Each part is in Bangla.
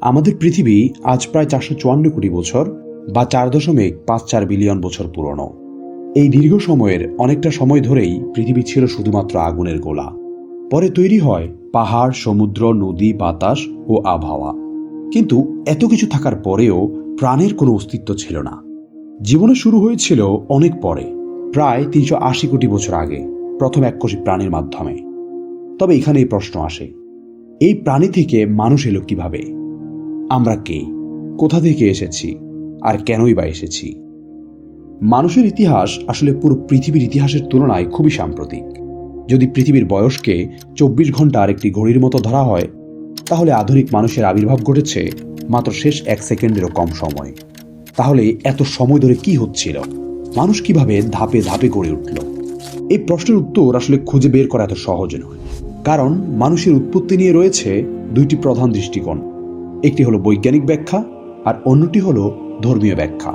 আমাদের পৃথিবী আজ প্রায় চারশো চুয়ান্ন কোটি বছর বা চার দশমিক পাঁচ চার বিলিয়ন বছর পুরনো। এই দীর্ঘ সময়ের অনেকটা সময় ধরেই পৃথিবী ছিল শুধুমাত্র আগুনের গোলা। পরে তৈরি হয় পাহাড়, সমুদ্র, নদী, বাতাস ও আবহাওয়া। কিন্তু এত কিছু থাকার পরেও প্রাণের কোনো অস্তিত্ব ছিল না। জীবনে শুরু হয়েছিল অনেক পরে, প্রায় তিনশো আশি কোটি বছর আগে, প্রথম এককোষী প্রাণীর মাধ্যমে। তবে এখানে এই প্রশ্ন আসে, এই প্রাণী থেকে মানুষ এলো কীভাবে? আমরা কে? কোথা থেকে এসেছি? আর কেনই বা এসেছি? মানুষের ইতিহাস আসলে পুরো পৃথিবীর ইতিহাসের তুলনায় খুবই সাম্প্রতিক। যদি পৃথিবীর বয়সকে চব্বিশ ঘণ্টার একটি ঘড়ির মতো ধরা হয়, তাহলে আধুনিক মানুষের আবির্ভাব ঘটেছে মাত্র শেষ এক সেকেন্ডেরও কম সময়। তাহলে এত সময় ধরে কি হচ্ছিল? মানুষ কীভাবে ধাপে ধাপে গড়ে উঠল? এই প্রশ্নের উত্তর আসলে খুঁজে বের করা এত সহজ নয়। কারণ মানুষের উৎপত্তি নিয়ে রয়েছে দুইটি প্রধান দৃষ্টিকোণ। একটি হলো বৈজ্ঞানিক ব্যাখ্যা আর অন্যটি হলো ধর্মীয় ব্যাখ্যা।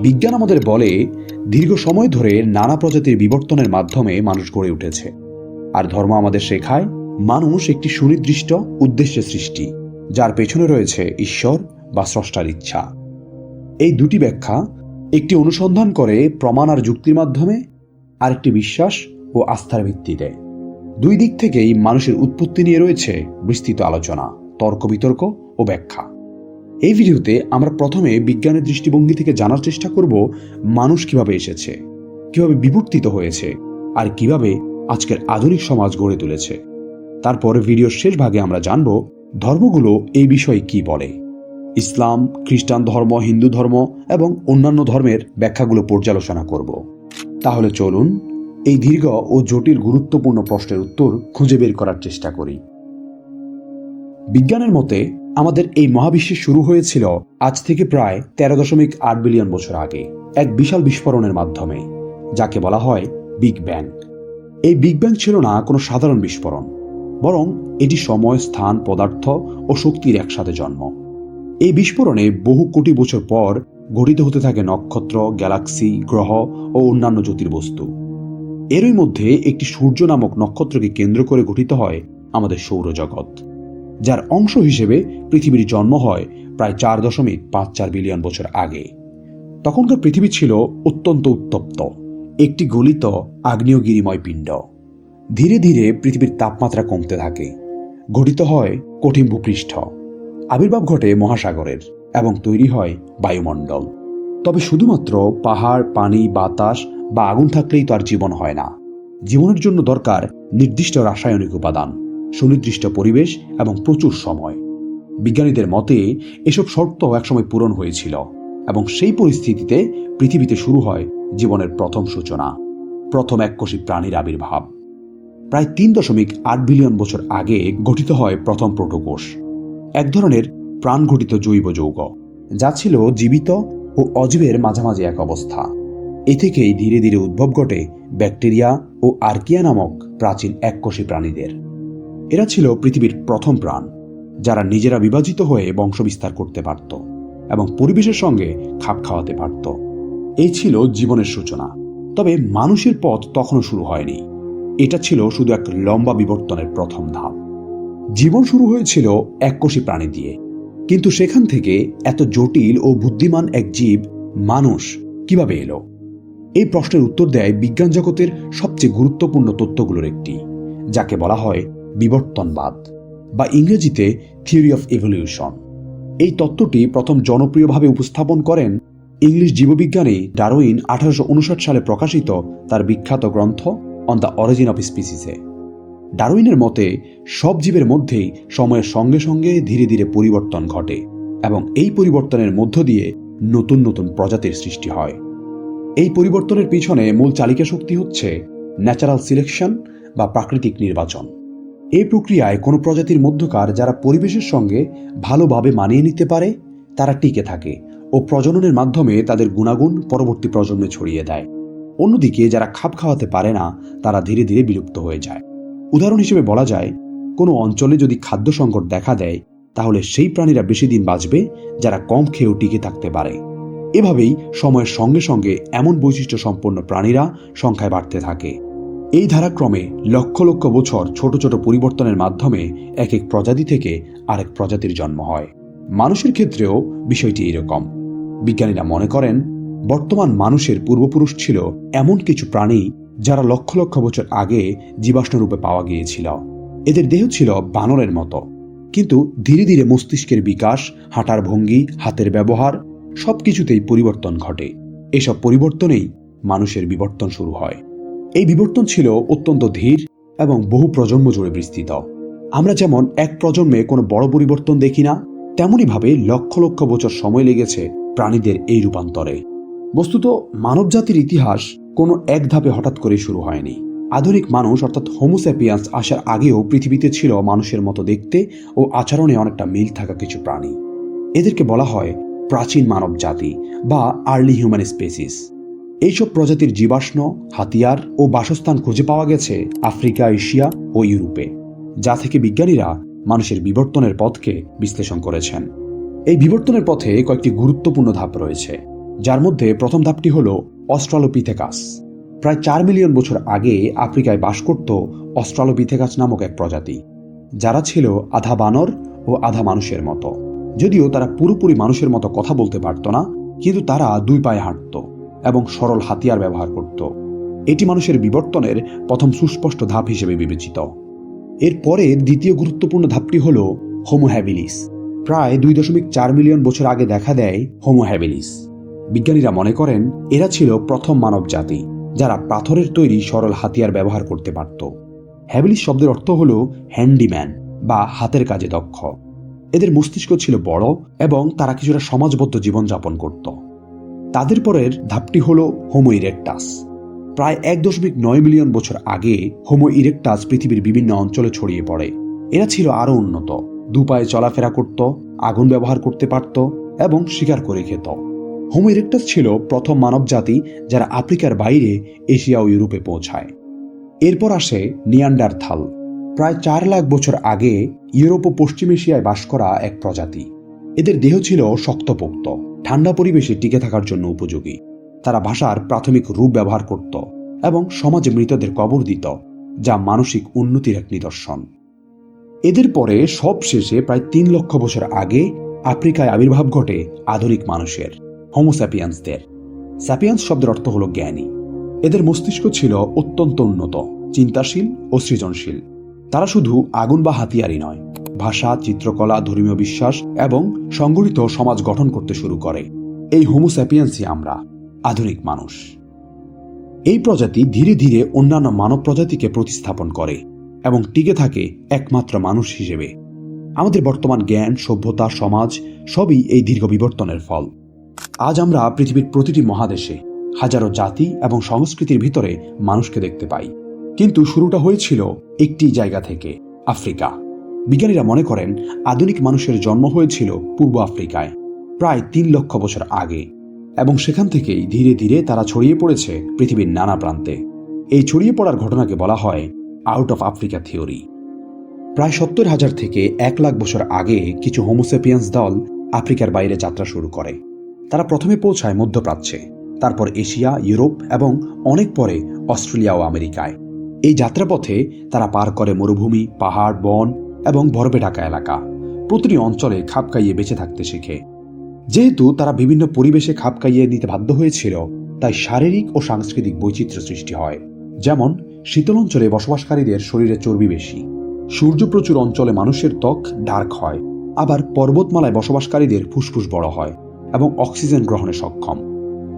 বিজ্ঞান আমাদের বলে, দীর্ঘ সময় ধরে নানা প্রজাতির বিবর্তনের মাধ্যমে মানুষ গড়ে উঠেছে। আর ধর্ম আমাদের শেখায়, মানুষ একটি সুনির্দিষ্ট উদ্দেশ্যে সৃষ্টি, যার পেছনে রয়েছে ঈশ্বর বা স্রষ্টার ইচ্ছা। এই দুটি ব্যাখ্যা একটি অনুসন্ধান করে প্রমাণ আর যুক্তির মাধ্যমে, আরেকটি বিশ্বাস ও আস্থার ভিত্তিতে। দুই দিক থেকেই মানুষের উৎপত্তি নিয়ে রয়েছে বিস্তৃত আলোচনা, তর্ক বিতর্ক ও ব্যাখ্যা এই ভিডিওতে আমরা প্রথমে বিজ্ঞানের দৃষ্টিভঙ্গি থেকে জানার চেষ্টা করব মানুষ কীভাবে এসেছে, কীভাবে বিবর্তিত হয়েছে, আর কীভাবে আজকের আধুনিক সমাজ গড়ে তুলেছে। তারপর ভিডিওর শেষ ভাগে আমরা জানব ধর্মগুলো এই বিষয়ে কি বলে। ইসলাম, খ্রিস্টান ধর্ম, হিন্দু ধর্ম এবং অন্যান্য ধর্মের ব্যাখ্যাগুলো পর্যালোচনা করব। তাহলে চলুন এই দীর্ঘ ও জটিল গুরুত্বপূর্ণ প্রশ্নের উত্তর খুঁজে বের করার চেষ্টা করি। বিজ্ঞানের মতে আমাদের এই মহাবিশ্বে শুরু হয়েছিল আজ থেকে প্রায় তেরো দশমিক আট বিলিয়ন বছর আগে, এক বিশাল বিস্ফোরণের মাধ্যমে, যাকে বলা হয় বিগ ব্যাং। এই বিগ ব্যাং ছিল না কোনো সাধারণ বিস্ফোরণ, বরং এটি সময়, স্থান, পদার্থ ও শক্তির একসাথে জন্ম। এই বিস্ফোরণে বহু কোটি বছর পর গঠিত হতে থাকে নক্ষত্র, গ্যালাক্সি, গ্রহ ও অন্যান্য জ্যোতির্বস্তু। এরই মধ্যে একটি সূর্য নামক নক্ষত্রকে কেন্দ্র করে গঠিত হয় আমাদের সৌরজগৎ। যার অংশ হিসেবে পৃথিবীর জন্ম হয় প্রায় চার দশমিক পাঁচ চার বিলিয়ন বছর আগে। তখনকার পৃথিবী ছিল অত্যন্ত উত্তপ্ত। একটি গলিত আগ্নেয়গিরিময় পিণ্ড। ধীরে ধীরে পৃথিবীর তাপমাত্রা কমতে থাকে। গঠিত হয় কঠিন ভূপৃষ্ঠ। আবির্ভাব ঘটে মহাসাগরের এবং তৈরি হয় বায়ুমণ্ডল। তবে শুধুমাত্র পাহাড়, পানি, বাতাস বা আগুন থাকলেই তো আর জীবন হয় না। জীবনের জন্য দরকার নির্দিষ্ট রাসায়নিক উপাদান। সুনির্দিষ্ট পরিবেশ এবং প্রচুর সময়। বিজ্ঞানীদের মতে, এসব শর্ত একসময় পূরণ হয়েছিল এবং সেই পরিস্থিতিতে পৃথিবীতে শুরু হয় জীবনের প্রথম সূচনা, প্রথম এককোষী প্রাণীর আবির্ভাব। প্রায় তিন দশমিক আট বিলিয়ন বছর আগে গঠিত হয় প্রথম প্রোটোকোষ, এক ধরনের প্রাণঘটিত জৈব যৌগ, যা ছিল জীবিত ও অজীবের মাঝামাঝি এক অবস্থা। এ থেকেই ধীরে ধীরে উদ্ভব ঘটে ব্যাকটেরিয়া ও আর্কিয়া নামক প্রাচীন এককোষী প্রাণীদের। এরা ছিল পৃথিবীর প্রথম প্রাণ, যারা নিজেরা বিভাজিত হয়ে বংশবিস্তার করতে পারত এবং পরিবেশের সঙ্গে খাপ খাওয়াতে পারত। এই ছিল জীবনের সূচনা। তবে মানুষের পথ তখনও শুরু হয়নি। এটা ছিল শুধু এক লম্বা বিবর্তনের প্রথম ধাপ। জীবন শুরু হয়েছিল এককোষী প্রাণী দিয়ে। কিন্তু সেখান থেকে এত জটিল ও বুদ্ধিমান এক জীব, মানুষ কীভাবে এলো? এই প্রশ্নের উত্তর দেয় বিজ্ঞান জগতের সবচেয়ে গুরুত্বপূর্ণ তত্ত্বগুলোর একটি, যাকে বলা হয় বিবর্তনবাদ বা ইংরেজিতে থিওরি অফ এভলিউশন এই তত্ত্বটি প্রথম জনপ্রিয়ভাবে উপস্থাপন করেন ইংলিশ জীববিজ্ঞানী ডারউইন আঠারোশো উনষাট সালে প্রকাশিত তার বিখ্যাত গ্রন্থ অন দ্য অরিজিন অফ স্পিসিসে ডারউইনের মতে, সব জীবের মধ্যেই সময়ের সঙ্গে সঙ্গে ধীরে ধীরে পরিবর্তন ঘটে এবং এই পরিবর্তনের মধ্য দিয়ে নতুন নতুন প্রজাতির সৃষ্টি হয়। এই পরিবর্তনের পিছনে মূল চালিকা শক্তি হচ্ছে ন্যাচারাল সিলেকশন বা প্রাকৃতিক নির্বাচন। এই প্রক্রিয়ায় কোনো প্রজাতির মধ্যকার যারা পরিবেশের সঙ্গে ভালোভাবে মানিয়ে নিতে পারে, তারা টিকে থাকে ও প্রজননের মাধ্যমে তাদের গুণাগুণ পরবর্তী প্রজন্মে ছড়িয়ে দেয়। অন্যদিকে যারা খাপ খাওয়াতে পারে না, তারা ধীরে ধীরে বিলুপ্ত হয়ে যায়। উদাহরণ হিসেবে বলা যায়, কোনো অঞ্চলে যদি খাদ্য সংকট দেখা দেয়, তাহলে সেই প্রাণীরা বেশি দিন বাঁচবে, যারা কম খেয়েও টিকে থাকতে পারে। এভাবেই সময়ের সঙ্গে সঙ্গে এমন বৈশিষ্ট্য সম্পন্ন প্রাণীরা সংখ্যায় বাড়তে থাকে। এই ধারাক্রমে লক্ষ লক্ষ বছর ছোট ছোট পরিবর্তনের মাধ্যমে এক এক প্রজাতি থেকে আরেক প্রজাতির জন্ম হয়। মানুষের ক্ষেত্রেও বিষয়টি এরকম। বিজ্ঞানীরা মনে করেন, বর্তমান মানুষের পূর্বপুরুষ ছিল এমন কিছু প্রাণী যারা লক্ষ লক্ষ বছর আগে জীবাশ্ম রূপে পাওয়া গিয়েছিল। এদের দেহ ছিল বানরের মতো। কিন্তু ধীরে ধীরে মস্তিষ্কের বিকাশ, হাঁটার ভঙ্গি, হাতের ব্যবহার সবকিছুতেই পরিবর্তন ঘটে। এসব পরিবর্তনেই মানুষের বিবর্তন শুরু হয়। এই বিবর্তন ছিল অত্যন্ত ধীর এবং বহু প্রজন্ম জুড়ে বিস্তৃত। আমরা যেমন এক প্রজন্মে কোনো বড় পরিবর্তন দেখি না, তেমনইভাবে লক্ষ লক্ষ বছর সময় লেগেছে প্রাণীদের এই রূপান্তরে। বস্তুত মানবজাতির ইতিহাস কোনো এক ধাপে হঠাৎ করে শুরু হয়নি। আধুনিক মানুষ, অর্থাৎ হোমোস্যাপিয়ান্স আসার আগেও পৃথিবীতে ছিল মানুষের মতো দেখতে ও আচরণে অনেকটা মিল থাকা কিছু প্রাণী। এদেরকে বলা হয় প্রাচীন মানব জাতি বা আর্লি হিউম্যান স্পেসিস এইসব প্রজাতির জীবাশ্ম, হাতিয়ার ও বাসস্থান খুঁজে পাওয়া গেছে আফ্রিকা, এশিয়া ও ইউরোপে, যা থেকে বিজ্ঞানীরা মানুষের বিবর্তনের পথকে বিশ্লেষণ করেছেন। এই বিবর্তনের পথে কয়েকটি গুরুত্বপূর্ণ ধাপ রয়েছে। যার মধ্যে প্রথম ধাপটি হল অস্ট্রালোপিথেকাস। প্রায় চার মিলিয়ন বছর আগে আফ্রিকায় বাস করত অস্ট্রালোপিথেকাস নামক এক প্রজাতি, যারা ছিল আধা বানর ও আধা মানুষের মতো। যদিও তারা পুরোপুরি মানুষের মতো কথা বলতে পারত না, কিন্তু তারা দুই পায়ে হাঁটত। এবং সরল হাতিয়ার ব্যবহার করত। এটি মানুষের বিবর্তনের প্রথম সুস্পষ্ট ধাপ হিসেবে বিবেচিত। এরপরে দ্বিতীয় গুরুত্বপূর্ণ ধাপটি হল হোমো হ্যাবিলিস প্রায় দুই দশমিক চার মিলিয়ন বছর আগে দেখা দেয় হোমো হ্যাবিলিস বিজ্ঞানীরা মনে করেন, এরা ছিল প্রথম মানব জাতি, যারা পাথরের তৈরি সরল হাতিয়ার ব্যবহার করতে পারত। হ্যাবিলিস শব্দের অর্থ হল হ্যান্ডিম্যান বা হাতের কাজে দক্ষ। এদের মস্তিষ্ক ছিল বড় এবং তারা কিছুটা সমাজবদ্ধ জীবনযাপন করত। তাদের পরের ধাপটি হল হোমো ইরেকটাস প্রায় এক দশমিক নয় মিলিয়ন বছর আগে হোমো ইরেকটাস পৃথিবীর বিভিন্ন অঞ্চলে ছড়িয়ে পড়ে। এরা ছিল আরও উন্নত। দুপায়ে চলাফেরা করত, আগুন ব্যবহার করতে পারত এবং শিকার করে খেত। হোমো ইরেকটাস ছিল প্রথম মানব জাতি যারা আফ্রিকার বাইরে এশিয়া ও ইউরোপে পৌঁছায়। এরপর আসে নিয়ান্ডারথাল। প্রায় চার লাখ বছর আগে ইউরোপ ও পশ্চিম এশিয়ায় বাস করা এক প্রজাতি। এদের দেহ ছিল শক্তপোক্ত। ঠান্ডা পরিবেশে টিকে থাকার জন্য উপযোগী। তারা ভাষার প্রাথমিক রূপ ব্যবহার করত এবং সমাজে মৃতদের কবর দিত, যা মানসিক উন্নতির এক নিদর্শন। এদের পরে সব শেষে প্রায় তিন লক্ষ বছর আগে আফ্রিকায় আবির্ভাব ঘটে আধুনিক মানুষের হোমোস্যাপিয়ান্সদের স্যাপিয়ান্স শব্দের অর্থ হল জ্ঞানী। এদের মস্তিষ্ক ছিল অত্যন্ত উন্নত, চিন্তাশীল ও সৃজনশীল। তারা শুধু আগুন বা হাতিয়ারই নয় ভাষা, চিত্রকলা, ধর্মীয় বিশ্বাস এবং সংগঠিত সমাজ গঠন করতে শুরু করে। এই হোমোস্যাপিয়ান্সই আমরা, আধুনিক মানুষ। এই প্রজাতি ধীরে ধীরে অন্যান্য মানব প্রজাতিকে প্রতিস্থাপন করে এবং টিকে থাকে একমাত্র মানুষ হিসেবে। আমাদের বর্তমান জ্ঞান, সভ্যতা, সমাজ সবই এই দীর্ঘ বিবর্তনের ফল। আজ আমরা পৃথিবীর প্রতিটি মহাদেশে হাজারো জাতি এবং সংস্কৃতির ভিতরে মানুষকে দেখতে পাই। কিন্তু শুরুটা হয়েছিল একটি জায়গা থেকে, আফ্রিকা। বিজ্ঞানীরা মনে করেন আধুনিক মানুষের জন্ম হয়েছিল পূর্ব আফ্রিকায়, প্রায় তিন লক্ষ বছর আগে। এবং সেখান থেকেই ধীরে ধীরে তারা ছড়িয়ে পড়েছে পৃথিবীর নানা প্রান্তে। এই ছড়িয়ে পড়ার ঘটনাকে বলা হয় আউট অফ আফ্রিকা থিওরি প্রায় সত্তর হাজার থেকে এক লাখ বছর আগে কিছু হোমোসেপিয়ান্স দল আফ্রিকার বাইরে যাত্রা শুরু করে। তারা প্রথমে পৌঁছায় মধ্যপ্রাচ্যে, তারপর এশিয়া, ইউরোপ এবং অনেক পরে অস্ট্রেলিয়া ও আমেরিকায়। এই যাত্রাপথে তারা পার করে মরুভূমি, পাহাড়, বন এবং বরফে ঢাকা এলাকা। প্রতিটি অঞ্চলে খাপ খাইয়ে বেঁচে থাকতে শেখে। যেহেতু তারা বিভিন্ন পরিবেশে খাপ খাইয়ে নিতে বাধ্য হয়েছিল, তাই শারীরিক ও সাংস্কৃতিক বৈচিত্র্য সৃষ্টি হয়। যেমন, শীতল অঞ্চলে বসবাসকারীদের শরীরে চর্বি বেশি। সূর্য প্রচুর অঞ্চলে মানুষের ত্বক ডার্ক হয়। আবার পর্বতমালায় বসবাসকারীদের ফুসফুস বড় হয় এবং অক্সিজেন গ্রহণে সক্ষম।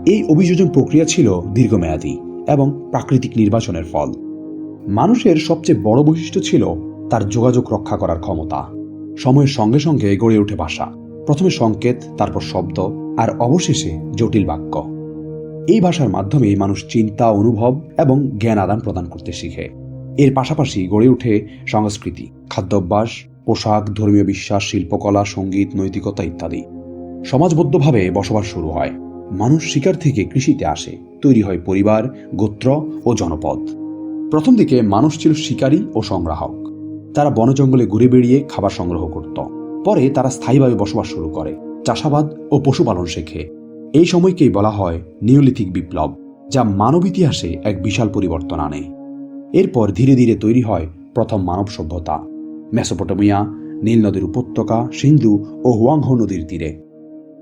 এই অভিযোজন প্রক্রিয়া ছিল দীর্ঘমেয়াদী এবং প্রাকৃতিক নির্বাচনের ফল। মানুষের সবচেয়ে বড় বৈশিষ্ট্য ছিল তার যোগাযোগ রক্ষা করার ক্ষমতা। সময়ের সঙ্গে সঙ্গে গড়ে ওঠে ভাষা। প্রথমে সংকেত, তারপর শব্দ, আর অবশেষে জটিল বাক্য। এই ভাষার মাধ্যমে মানুষ চিন্তা, অনুভব এবং জ্ঞান আদান প্রদান করতে শিখে। এর পাশাপাশি গড়ে ওঠে সংস্কৃতি, খাদ্যাভ্যাস, পোশাক, ধর্মীয় বিশ্বাস, শিল্পকলা, সংগীত, নৈতিকতা ইত্যাদি। সমাজবদ্ধভাবে বসবাস শুরু হয়। মানুষ শিকার থেকে কৃষিতে আসে। তৈরি হয় পরিবার, গোত্র ও জনপদ। প্রথম দিকে মানুষ ছিল শিকারী ও সংগ্রাহক। তারা বন জঙ্গলে ঘুরে বেড়িয়ে খাবার সংগ্রহ করত। পরে তারা স্থায়ীভাবে বসবাস শুরু করে, চাষাবাদ ও পশুপালন শেখে। এই সময়কেই বলা হয় নিওলিথিক বিপ্লব, যা মানব ইতিহাসে এক বিশাল পরিবর্তন আনে। এরপর ধীরে ধীরে তৈরি হয় প্রথম মানব সভ্যতা। মেসোপটেমিয়া, নীল নদীর উপত্যকা, সিন্ধু ও হুয়াংহো নদীর তীরে।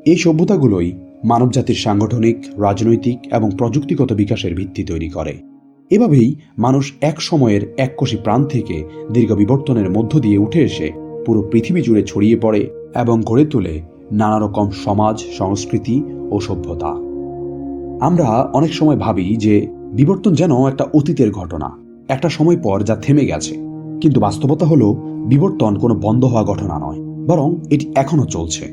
এই সভ্যতাগুলোই মানবজাতির সাংগঠনিক, রাজনৈতিক এবং প্রযুক্তিগত বিকাশের ভিত্তি তৈরি করে। এভাবেই মানুষ এক সময়ের এককোষী প্রাণ থেকে দীর্ঘ বিবর্তনের মধ্য দিয়ে উঠে এসে পুরো পৃথিবী জুড়ে ছড়িয়ে পড়ে এবং গড়ে তোলে নানা রকম সমাজ, সংস্কৃতি ও সভ্যতা। আমরা অনেক সময় ভাবি যে বিবর্তন যেন একটা অতীতের ঘটনা, একটা সময় পর যা থেমে গেছে। কিন্তু বাস্তবতা হলো, বিবর্তন কোনো বন্ধ হওয়া ঘটনা নয়, বরং এটি এখনও চলছে।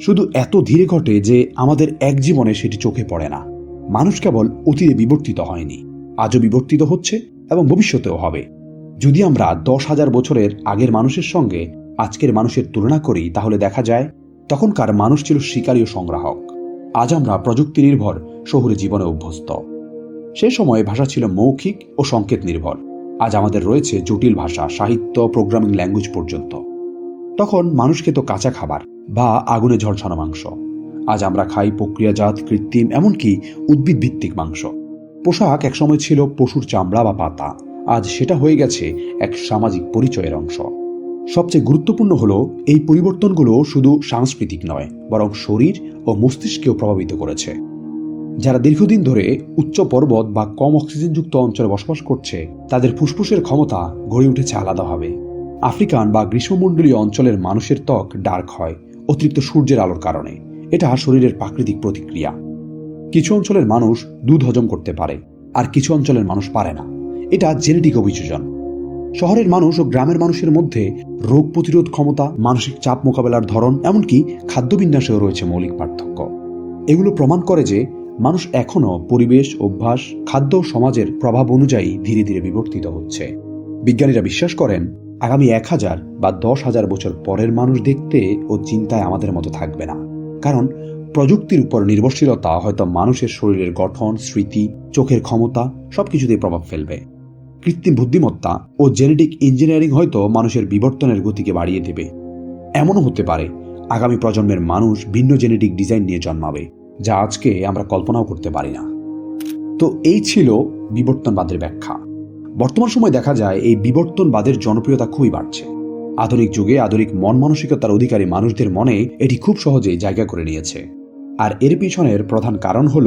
শুধু এত ধীরে ঘটে যে আমাদের এক জীবনে সেটি চোখে পড়ে না। মানুষ কেবল অতীতে বিবর্তিত হয়নি। আজও বিবর্তিত হচ্ছে এবং ভবিষ্যতেও হবে। যদি আমরা দশ হাজার বছরের আগের মানুষের সঙ্গে আজকের মানুষের তুলনা করি, তাহলে দেখা যায় তখনকার মানুষ ছিল শিকারী ও সংগ্রাহক। আজ আমরা প্রযুক্তি নির্ভর শহুরে জীবনে অভ্যস্ত। সে সময় ভাষা ছিল মৌখিক ও সংকেত নির্ভর। আজ আমাদের রয়েছে জটিল ভাষা, সাহিত্য প্রোগ্রামিং ল্যাঙ্গুয়েজ পর্যন্ত। তখন মানুষ খেত কাঁচা খাবার বা আগুনে ঝলসানো মাংস। আজ আমরা খাই প্রক্রিয়াজাত, কৃত্রিম, এমনকি উদ্ভিদ ভিত্তিক মাংস। পোশাক একসময় ছিল পশুর চামড়া বা পাতা। আজ সেটা হয়ে গেছে এক সামাজিক পরিচয়ের অংশ। সবচেয়ে গুরুত্বপূর্ণ হলো, এই পরিবর্তনগুলো শুধু সাংস্কৃতিক নয়, বরং শরীর ও মস্তিষ্কেও প্রভাবিত করেছে। যারা দীর্ঘদিন ধরে উচ্চ পর্বত বা কম অক্সিজেনযুক্ত অঞ্চলে বসবাস করছে, তাদের ফুসফুসের ক্ষমতা গড়ে উঠেছে আলাদাভাবে। আফ্রিকান বা গ্রীষ্মমণ্ডলীয় অঞ্চলের মানুষের ত্বক ডার্ক হয়, অতিরিক্ত সূর্যের আলোর কারণে। এটা শরীরের প্রাকৃতিক প্রতিক্রিয়া। কিছু অঞ্চলের মানুষ দুধ হজম করতে পারে, আর কিছু অঞ্চলের মানুষ পারে না। এটা জেনেটিক অভিযোজন। শহরের মানুষ ও গ্রামের মানুষের মধ্যে রোগ প্রতিরোধ ক্ষমতা, মানসিক চাপ মোকাবেলার ধরন, এমনকি খাদ্যবিন্যাসেও রয়েছে মৌলিক পার্থক্য। এগুলো প্রমাণ করে যে মানুষ এখনও পরিবেশ, অভ্যাস, খাদ্য ও সমাজের প্রভাব অনুযায়ী ধীরে ধীরে বিবর্তিত হচ্ছে। বিজ্ঞানীরা বিশ্বাস করেন, আগামী এক হাজার বা দশ হাজার বছর পরের মানুষ দেখতে ও চিন্তায় আমাদের মতো থাকবে না। কারণ প্রযুক্তির উপর নির্ভরশীলতা হয়তো মানুষের শরীরের গঠন, স্মৃতি, চোখের ক্ষমতা সবকিছুতেই প্রভাব ফেলবে। কৃত্রিম বুদ্ধিমত্তা ও জেনেটিক ইঞ্জিনিয়ারিং হয়তো মানুষের বিবর্তনের গতিকে বাড়িয়ে দেবে। এমনও হতে পারে আগামী প্রজন্মের মানুষ ভিন্ন জেনেটিক ডিজাইন নিয়ে জন্মাবে, যা আজকে আমরা কল্পনাও করতে পারি না। তো এই ছিল বিবর্তনবাদের ব্যাখ্যা। বর্তমান সময় দেখা যায় এই বিবর্তনবাদের জনপ্রিয়তা খুবই বাড়ছে। আধুনিক যুগে আধুনিক মন মানসিকতার অধিকারী মানুষদের মনে এটি খুব সহজেই জায়গা করে নিয়েছে। আর এর পিছনের প্রধান কারণ হল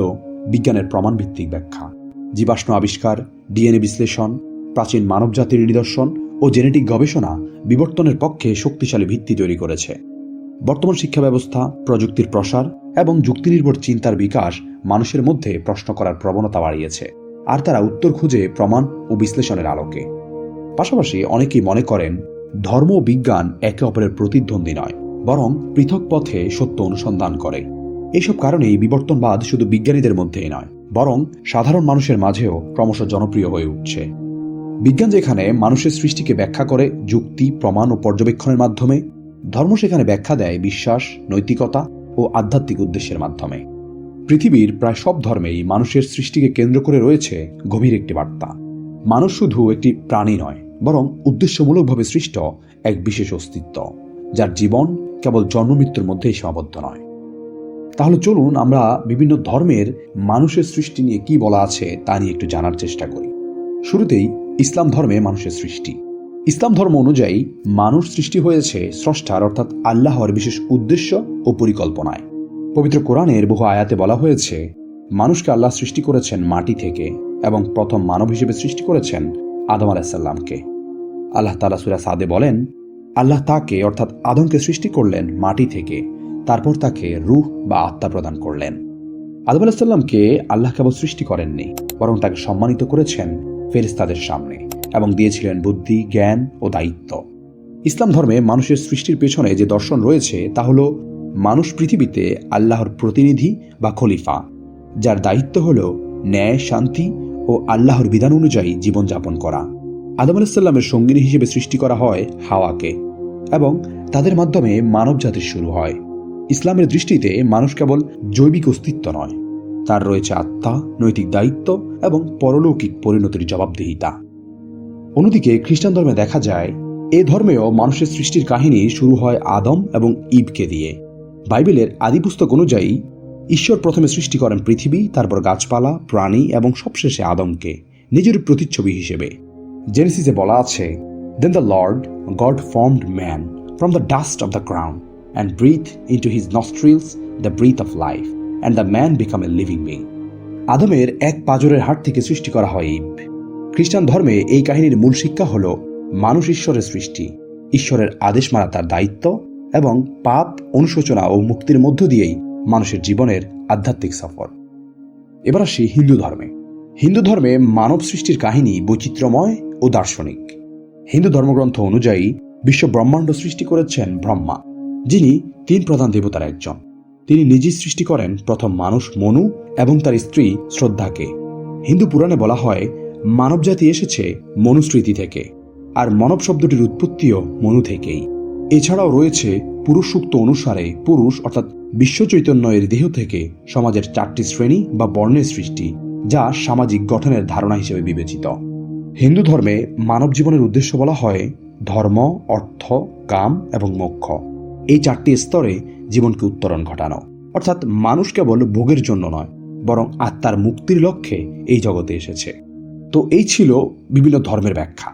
বিজ্ঞানের প্রমাণভিত্তিক ব্যাখ্যা। জীবাশ্ম আবিষ্কার, ডিএনএ বিশ্লেষণ, প্রাচীন মানবজাতির নিদর্শন ও জেনেটিক গবেষণা বিবর্তনের পক্ষে শক্তিশালী ভিত্তি তৈরি করেছে। বর্তমান শিক্ষা ব্যবস্থা প্রযুক্তির প্রসার এবং যুক্তিনির্ভর চিন্তার বিকাশ মানুষের মধ্যে প্রশ্ন করার প্রবণতা বাড়িয়েছে, আর তারা উত্তর খুঁজে প্রমাণ ও বিশ্লেষণের আলোকে। পাশাপাশি অনেকেই মনে করেন ধর্ম বিজ্ঞান একে অপরের প্রতিদ্বন্দ্বী নয়, বরং পৃথক পথে সত্য অনুসন্ধান করে। এইসব কারণেই বিবর্তনবাদ শুধু বিজ্ঞানীদের মধ্যেই নয়, বরং সাধারণ মানুষের মাঝেও ক্রমশ জনপ্রিয় হয়ে উঠছে। বিজ্ঞান যেখানে মানুষের সৃষ্টিকে ব্যাখ্যা করে, যুক্তি, প্রমাণ ও পর্যবেক্ষণের মাধ্যমে, ধর্ম সেখানে ব্যাখ্যা দেয় বিশ্বাস, নৈতিকতা ও আধ্যাত্মিক উদ্দেশ্যের মাধ্যমে। পৃথিবীর প্রায় সব ধর্মেই মানুষের সৃষ্টিকে কেন্দ্র করে রয়েছে গভীর একটি বার্তা। মানুষ শুধু একটি প্রাণী নয় বরং উদ্দেশ্যমূলকভাবে সৃষ্ট এক বিশেষ অস্তিত্ব, যার জীবন কেবল জন্মমৃত্যুর মধ্যেই সীমাবদ্ধ নয়। তাহলে চলুন আমরা বিভিন্ন ধর্মের মানুষের সৃষ্টি নিয়ে কি বলা আছে তা নিয়ে একটু জানার চেষ্টা করি। শুরুতেই ইসলাম ধর্মে মানুষের সৃষ্টি। ইসলাম ধর্ম অনুযায়ী মানুষ সৃষ্টি হয়েছে স্রষ্টার অর্থাৎ আল্লাহর বিশেষ উদ্দেশ্য ও পরিকল্পনায়। পবিত্র কোরআনের বহু আয়াতে বলা হয়েছে, মানুষকে আল্লাহ সৃষ্টি করেছেন মাটি থেকে এবং প্রথম মানব হিসেবে সৃষ্টি করেছেন আদম আলাহিসাল্লামকে আল্লাহ তালা সুরা সাদে বলেন, আল্লাহ তাকে, অর্থাৎ আদমকে সৃষ্টি করলেন মাটি থেকে, তারপর তাকে রুহ বা আত্মা প্রদান করলেন। আদম আলাহিসাল্লামকে আল্লাহ কেবল সৃষ্টি করেননি, বরং তাকে সম্মানিত করেছেন ফেরিস্তাদের সামনে এবং দিয়েছিলেন বুদ্ধি, জ্ঞান ও দায়িত্ব। ইসলাম ধর্মে মানুষের সৃষ্টির পেছনে যে দর্শন রয়েছে, তা হল মানুষ পৃথিবীতে আল্লাহর প্রতিনিধি বা খলিফা, যার দায়িত্ব হল ন্যায়, শান্তি ও আল্লাহর বিধান অনুযায়ী জীবনযাপন করা। আদম আলাহিসাল্লামের সঙ্গিনী হিসেবে সৃষ্টি করা হয় হাওয়াকে এবং তাদের মাধ্যমে মানব জাতির শুরু হয়। ইসলামের দৃষ্টিতে মানুষ কেবল জৈবিক অস্তিত্ব নয়, তার রয়েছে আত্মা, নৈতিক দায়িত্ব এবং পরলৌকিক পরিণতির জবাবদিহিতা। অন্যদিকে খ্রিস্টান ধর্মে দেখা যায়, এ ধর্মেও মানুষের সৃষ্টির কাহিনী শুরু হয় আদম এবং ইবকে দিয়ে। বাইবেলের আদি পুস্তক অনুযায়ী, ঈশ্বর প্রথমে সৃষ্টি করেন পৃথিবী, তারপর গাছপালা, প্রাণী এবং সবশেষে আদমকে, নিজের প্রতিচ্ছবি হিসেবে। জেনেসিসে বলা আছে then the Lord God formed man from the dust of the ground and breathe into his nostrils the breath of life, and the man become a living being. আদমের এক পাজরের হাট থেকে সৃষ্টি করা হয় ইব খ্রিস্টান ধর্মে এই কাহিনীর মূল শিক্ষা হল মানুষ ঈশ্বরের সৃষ্টি ঈশ্বরের আদেশ মানা তার দায়িত্ব এবং পাপ অনুশোচনা ও মুক্তির মধ্য দিয়েই মানুষের জীবনের আধ্যাত্মিক সফর। এবার আসি হিন্দু ধর্মে। হিন্দু ধর্মে মানব সৃষ্টির কাহিনী বৈচিত্র্যময় ও দার্শনিক। হিন্দু ধর্মগ্রন্থ অনুযায়ী বিশ্ব ব্রহ্মাণ্ড সৃষ্টি করেছেন ব্রহ্মা, যিনি তিন প্রধান দেবতার একজন। তিনি নিজেই সৃষ্টি করেন প্রথম মানুষ মনু এবং তার স্ত্রী শ্রদ্ধাকে। হিন্দু পুরাণে বলা হয়, মানবজাতি এসেছে মনুস্মৃতি থেকে, আর মানব শব্দটির উৎপত্তিও মনু থেকেই। এছাড়াও রয়েছে পুরুষ সূক্ত অনুসারে পুরুষ, অর্থাৎ বিশ্ব চৈতন্য এর দেহ থেকে সমাজের চারটি শ্রেণি বা বর্ণের সৃষ্টি, যা সামাজিক গঠনের ধারণা হিসেবে বিবেচিত। হিন্দু ধর্মে মানব জীবনের উদ্দেশ্য বলা হয় ধর্ম, অর্থ, কাম এবং মোক্ষ। এই চারটি স্তরে জীবনকে উত্তরণ ঘটানো। অর্থাৎ মানুষ কেবল ভোগের জন্য নয়, বরং আত্মার মুক্তির লক্ষ্যে এই জগতে এসেছে। তো এই ছিল বিভিন্ন ধর্মের ব্যাখ্যা।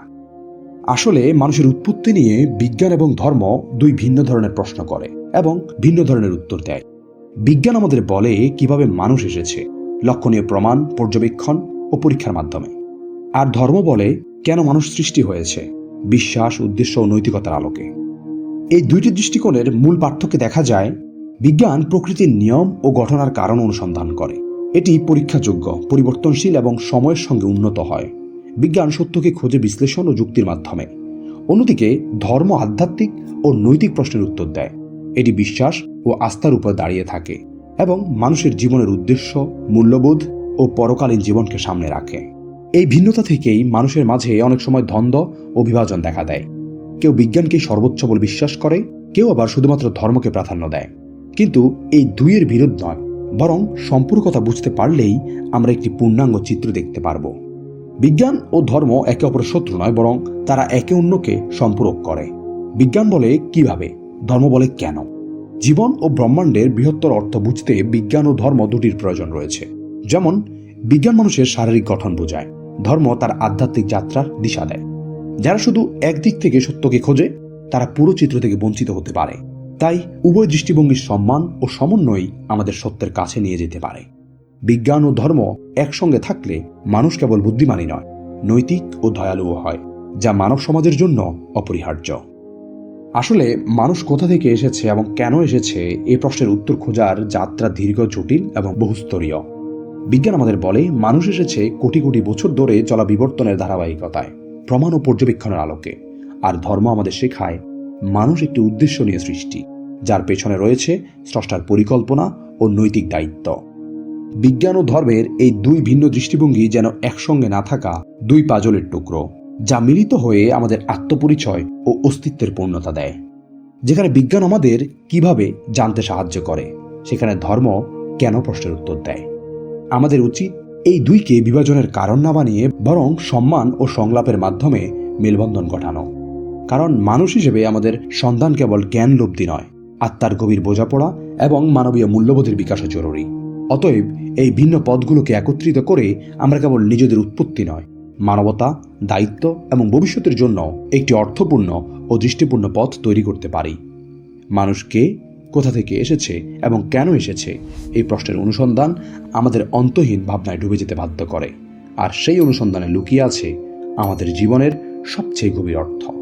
আসলে মানুষের উৎপত্তি নিয়ে বিজ্ঞান এবং ধর্ম দুই ভিন্ন ধরনের প্রশ্ন করে এবং ভিন্ন ধরনের উত্তর দেয়। বিজ্ঞান আমাদের বলে কীভাবে মানুষ এসেছে, লক্ষণীয় প্রমাণ, পর্যবেক্ষণ ও পরীক্ষার মাধ্যমে। আর ধর্ম বলে কেন মানুষ সৃষ্টি হয়েছে? বিশ্বাস, উদ্দেশ্য ও নৈতিকতার আলোকে। এই দুইটি দৃষ্টিকোণের মূল পার্থক্য দেখা যায়, বিজ্ঞান প্রকৃতির নিয়ম ও ঘটনার কারণ অনুসন্ধান করে। এটি পরীক্ষাযোগ্য, পরিবর্তনশীল এবং সময়ের সঙ্গে উন্নত হয়। বিজ্ঞান সত্যকে খোঁজে বিশ্লেষণ ও যুক্তির মাধ্যমে। অন্যদিকে, ধর্ম আধ্যাত্মিক ও নৈতিক প্রশ্নের উত্তর দেয়। এটি বিশ্বাস ও আস্থার উপর দাঁড়িয়ে থাকে এবং মানুষের জীবনের উদ্দেশ্য, মূল্যবোধ ও পরকালীন জীবনকে সামনে রাখে। এই ভিন্নতা থেকেই মানুষের মাঝে অনেক সময় দ্বন্দ্ব ও বিভাজন দেখা দেয়। কেউ বিজ্ঞানকে সর্বোচ্চ বলে বিশ্বাস করে, কেউ আবার শুধুমাত্র ধর্মকে প্রাধান্য দেয়। কিন্তু এই দুইয়ের বিরোধ নয়, বরং সম্পূর্ণতা বুঝতে পারলেই আমরা একটি পূর্ণাঙ্গ চিত্র দেখতে পারব। বিজ্ঞান ও ধর্ম একে অপরের শত্রু নয়, বরং তারা একে অন্যকে সম্পূরক করে। বিজ্ঞান বলে কীভাবে, ধর্ম বলে কেন? জীবন ও ব্রহ্মাণ্ডের বৃহত্তর অর্থ বুঝতে বিজ্ঞান ও ধর্ম দুটির প্রয়োজন রয়েছে। যেমন, বিজ্ঞান মানুষের শারীরিক গঠন বোঝায়। ধর্ম তার আধ্যাত্মিক যাত্রার দিশা দেয়। যারা শুধু একদিক থেকে সত্যকে খোঁজে, তারা পুরো চিত্র থেকে বঞ্চিত হতে পারে। তাই উভয় দৃষ্টিভঙ্গির সম্মান ও সমন্বয় আমাদের সত্যের কাছে নিয়ে যেতে পারে। বিজ্ঞান ও ধর্ম একসঙ্গে থাকলে মানুষ কেবল বুদ্ধিমানই নয়, নৈতিক ও দয়ালুও হয়, যা মানব সমাজের জন্য অপরিহার্য। আসলে মানুষ কোথা থেকে এসেছে এবং কেন এসেছে এ প্রশ্নের উত্তর খোঁজার যাত্রা দীর্ঘ, জটিল এবং বহুস্তরীয়। বিজ্ঞান আমাদের বলে, মানুষ এসেছে কোটি কোটি বছর ধরে চলা বিবর্তনের ধারাবাহিকতায়, প্রমাণ ও পর্যবেক্ষণের আলোকে। আর ধর্ম আমাদের শেখায়, মানুষ একটি উদ্দেশ্য নিয়ে সৃষ্টি, যার পেছনে রয়েছে স্রষ্টার পরিকল্পনা ও নৈতিক দায়িত্ব। বিজ্ঞান ও ধর্মের এই দুই ভিন্ন দৃষ্টিভঙ্গি যেন একসঙ্গে না থাকা দুই পাজলের টুকরো, যা মিলিত হয়ে আমাদের আত্মপরিচয় ও অস্তিত্বের পূর্ণতা দেয়। যেখানে বিজ্ঞান আমাদের কীভাবে জানতে সাহায্য করে, সেখানে ধর্ম কেন প্রশ্নের উত্তর দেয়। আমাদের উচিত এই দুইকে বিভাজনের কারণ না বানিয়ে বরং সম্মান ও সংলাপের মাধ্যমে মেলবন্ধন ঘটানো। কারণ মানুষ হিসেবে আমাদের সন্ধান কেবল জ্ঞান লব্ধি নয়, আত্মার গভীর বোঝাপড়া এবং মানবীয় মূল্যবোধের বিকাশও জরুরি। অতএব এই ভিন্ন পদগুলোকে একত্রিত করে আমরা কেবল নিজেদের উৎপত্তি নয়, মানবতা, দায়িত্ব এবং ভবিষ্যতের জন্য একটি অর্থপূর্ণ ও দৃষ্টিপূর্ণ পথ তৈরি করতে পারি। মানুষকে কোথা থেকে এসেছে এবং কেন এসেছে এই প্রশ্নের অনুসন্ধান আমাদের অন্তহীন ভাবনায় ডুবে যেতে বাধ্য করে। আর সেই অনুসন্ধানে লুকিয়ে আছে আমাদের জীবনের সবচেয়ে গভীর অর্থ।